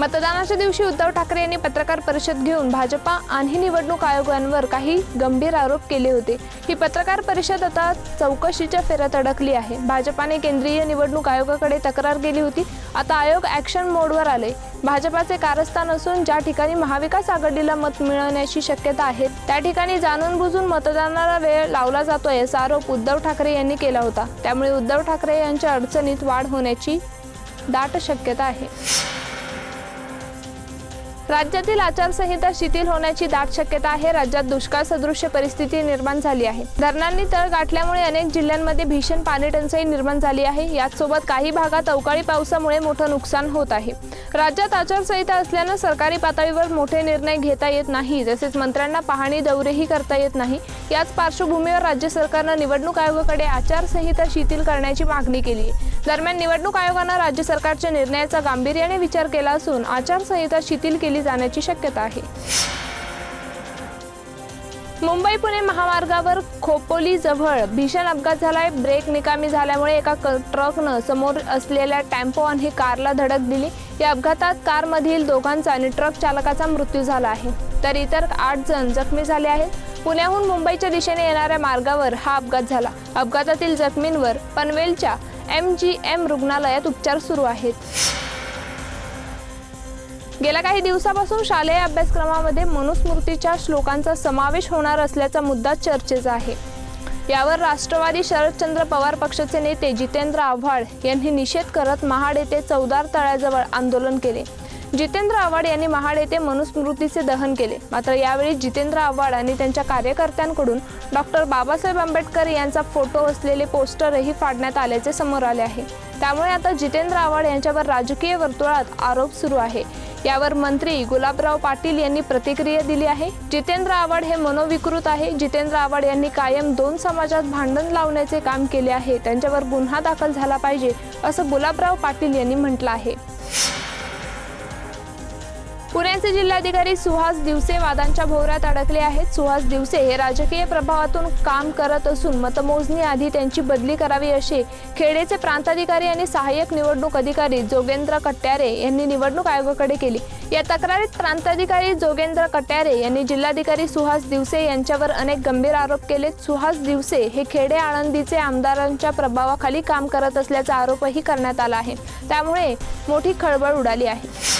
मतदानाच्या दिवशी उद्धव ठाकरे यांनी पत्रकार परिषद घेऊन भाजपा आणि निवडणूक आयोगांवर काही गंभीर आरोप केले होते. ही पत्रकार परिषद आता चौकशीच्या फेऱ्यात अडकली आहे. भाजपाने केंद्रीय निवडणूक आयोगाकडे तक्रार केली होती. आता आयोग ॲक्शन मोडवर आले भाजपाचे कारस्थान असून ज्या ठिकाणी महाविकास आघाडीला मत मिळवण्याची शक्यता आहे त्या ठिकाणी जाणून बुजून मतदानाला वेळ लावला जातोय असा आरोप उद्धव ठाकरे यांनी केला होता. त्यामुळे उद्धव ठाकरे यांच्या अडचणीत वाढ होण्याची दाट शक्यता आहे. राज्यातील आचारसंहिता शिथिल होण्याची दाट शक्यता आहे. राज्यात दुष्काळ सदृश्य परिस्थिती निर्माण झाली आहे. धरणांनी तळ गाठल्यामुळे अनेक जिल्ह्यांमध्ये भीषण पाणी टंचाई निर्माण झाली आहे. याचसोबत काही भागात अवकाळी पावसामुळे मोठं नुकसान होत आहे. राज्यात आचारसंहिता असल्यानं सरकारी पातळीवर मोठे निर्णय घेता येत नाही. तसेच मंत्र्यांना पाहणी दौरेही करता येत नाही. याच पार्श्वभूमीवर राज्य सरकारनं निवडणूक आयोगाकडे आचारसंहिता शिथिल करण्याची मागणी केली आहे. दरम्यान निवडणूक आयोगानं राज्य सरकारच्या निर्णयाचा गांभीर्याने विचार केला असून आचारसंहिता शिथिल केली जाण्याची शक्यता आहे. मुंबई पुणे महामार्गावर खोपोली जवळ भीषण अपघात झालाय. ब्रेक निकामी झाल्यामुळे एका ट्रकनं समोर असलेल्या टेम्पो आणि कारला धडक दिली. या अपघातात कारमधील दोघांचा आणि ट्रक चालकाचा मृत्यू झाला आहे. तर इतर आठ जण जखमी झाले आहेत. पुण्याहून मुंबईच्या दिशेने येणाऱ्या मार्गावर हा अपघात झाला. अपघातातील जखमींवर पनवेलच्या एम जी एम रुग्णालयात उपचार सुरू आहेत. गेल्या काही दिवसापासून शालेय अभ्यासक्रमामध्ये मनुस्मृतीच्या श्लोकांचा समावेश होणार असल्याचा मुद्दा चर्चेचा आहे. यावर राष्ट्रवादी शरदचंद्र पवार पक्षाचे नेते जितेंद्र आव्हाड यांनी निषेध करत महाड येथे चौदार तळ्याजवळ आंदोलन केले. जितेंद्र आव्हाड यांनी महाड येथे मनुस्मृतीचे दहन केले. मात्र यावेळी जितेंद्र आव्हाड आणि त्यांच्या कार्यकर्त्यांकडून डॉक्टर बाबासाहेब आंबेडकर यांचा फोटो असलेले पोस्टरही फाडण्यात आल्याचे समोर आले आहे. त्यामुळे आता जितेंद्र आव्हाड यांच्यावर राजकीय वर्तुळात आरोप सुरू आहे. यावर मंत्री गुलाबराव पाटील यांनी प्रतिक्रिया दिली आहे. जितेंद्र आव्हाड हे मनोविकृत आहे. जितेंद्र आव्हाड यांनी कायम दोन समाजात भांडण लावण्याचे काम केले आहे. त्यांच्यावर गुन्हा दाखल झाला पाहिजे असं गुलाबराव पाटील यांनी म्हटलं आहे. पुण्याचे जिल्हाधिकारी सुहास दिवसे वादांच्या भोवऱ्यात अडकले आहेत. सुहास दिवसे हे राजकीय प्रभावातून काम करत असून मतमोजणी आधी त्यांची बदली करावी अशी खेडेचे प्रांताधिकारी आणि सहाय्यक निवडणूक अधिकारी जोगेंद्र कट्यारे यांनी निवडणूक आयोगाकडे केली. या तक्रारीत प्रांताधिकारी जोगेंद्र कट्यारे यांनी जिल्हाधिकारी सुहास दिवसे यांच्यावर अनेक गंभीर आरोप केले सुहास दिवसे हे खेडे आळंदीचे आमदारांच्या प्रभावाखाली काम करत असल्याचा आरोपही करण्यात आला आहे. त्यामुळे मोठी खळबळ उडाली आहे.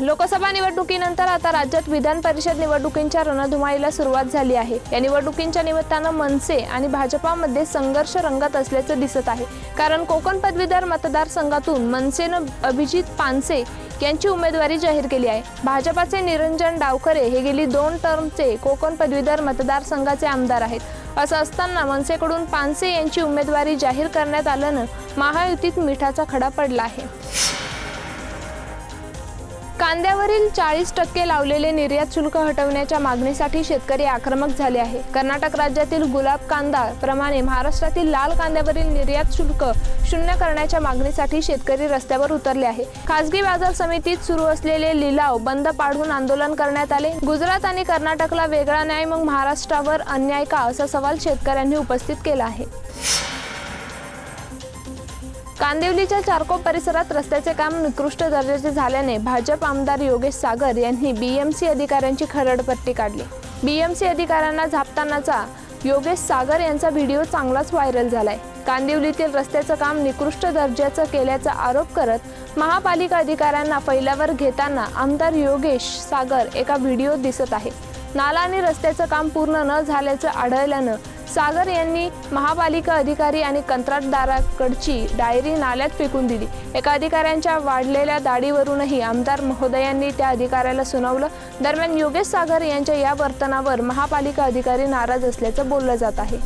लोकसभा निवडणुकीनंतर आता राज्यात विधान परिषद निवडणुकींच्या रणधुमाळीला सुरुवात झाली आहे. या निवडणुकींच्या निमित्तानं मनसे आणि भाजपामध्ये संघर्ष रंगत असल्याचं दिसत आहे. कारण कोकण पदवीधर मतदारसंघातून मनसेनं अभिजित पानसे यांची उमेदवारी जाहीर केली आहे. भाजपाचे निरंजन डावखरे हे गेली दोन टर्मचे कोकण पदवीधर मतदारसंघाचे आमदार आहेत. असं असताना मनसेकडून पानसे यांची उमेदवारी जाहीर करण्यात आल्यानं महायुतीत मिठाचा खडा पडला आहे. कांद्यावरील चाळीस टक्के लावलेले निर्यात शुल्क हटवण्याच्या मागणीसाठी शेतकरी आक्रमक झाले आहे कर्नाटक राज्यातील गुलाब कांदा प्रमाणे महाराष्ट्रातील लाल कांद्यावरील निर्यात शुल्क शून्य करण्याच्या मागणीसाठी शेतकरी रस्त्यावर उतरले आहे खासगी बाजार समितीत सुरू असलेले लिलाव बंद पाडून आंदोलन करण्यात आले. गुजरात आणि कर्नाटकला वेगळा न्याय मग महाराष्ट्रावर अन्याय का? असा सवाल शेतकऱ्यांनी उपस्थित केला आहे. कांदिवलीच्या चारकोप परिसरात रस्त्याचे काम निकृष्ट दर्जाचे झाल्याने भाजप आमदार योगेश सागर यांनी बीएमसी अधिकाऱ्यांची खरडपट्टी काढली. बीएमसी अधिकाऱ्यांना झापतानाचा योगेश सागर यांचा व्हिडिओ चांगलाच व्हायरल झालाय. कांदिवलीतील रस्त्याचं काम निकृष्ट दर्जाचं केल्याचा आरोप करत महापालिका अधिकाऱ्यांना फैल्यावर घेताना आमदार योगेश सागर एका व्हिडिओत दिसत आहे. नाला आणि रस्त्याचं काम पूर्ण न झाल्याचं आढळल्यानं सागर यांनी महापालिका अधिकारी आणि कंत्राटदाराकडची डायरी नाल्यात फेकून दिली. एका अधिकाऱ्यांच्या वाढलेल्या दाढीवरूनही आमदार महोदयांनी त्या अधिकाऱ्याला सुनावलं. दरम्यान योगेश सागर यांच्या या वर्तनावर महापालिका अधिकारी नाराज असल्याचं बोललं जात आहे.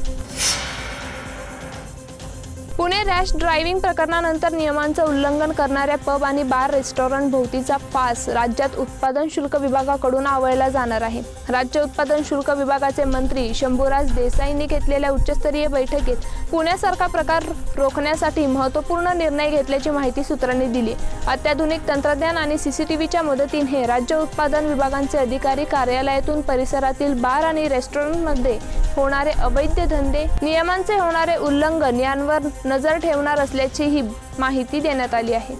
पुणे रॅश ड्रायव्हिंग प्रकरणानंतर नियमांचं उल्लंघन करणाऱ्या पब आणि बार रेस्टॉरंट भोवतीचा पास राज्यात उत्पादन शुल्क विभागाकडून आवळला जाणार आहे. राज्य उत्पादन शुल्क विभागाचे मंत्री शंभूराज देसाईंनी घेतलेल्या उच्चस्तरीय बैठकीत पुण्यासारखा प्रकार रोखण्यासाठी महत्त्वपूर्ण निर्णय घेतल्याची माहिती सूत्रांनी दिली. अत्याधुनिक तंत्रज्ञान आणि सीसीटीव्हीच्या मदतीने राज्य उत्पादन विभागांचे अधिकारी कार्यालयातून परिसरातील बार आणि रेस्टॉरंटमध्ये होणारे अवैध धंदे नियमांचे होणारे उल्लंघन यांवर नजर ठेवणार असल्याचीही माहिती देण्यात आली आहे.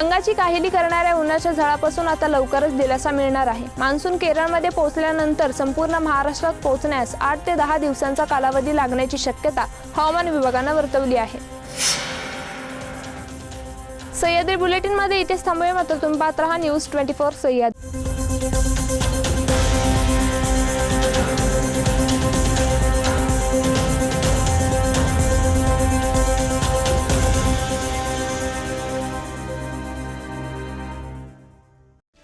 अंगाची काहिली करणाऱ्या उन्हाच्या झळापासून आता लवकरच दिलासा मिळणार आहे. मान्सून केरळमध्ये पोहोचल्यानंतर संपूर्ण महाराष्ट्रात पोहोचण्यास आठ ते दहा दिवसांचा कालावधी लागण्याची शक्यता हवामान विभागानं वर्तवली आहे. सह्याद्री बुलेटिनमध्ये इथेच थांबूया. मात्र तुम्ही पात्र हा न्यूज ट्वेंटी फोर सह्याद्री.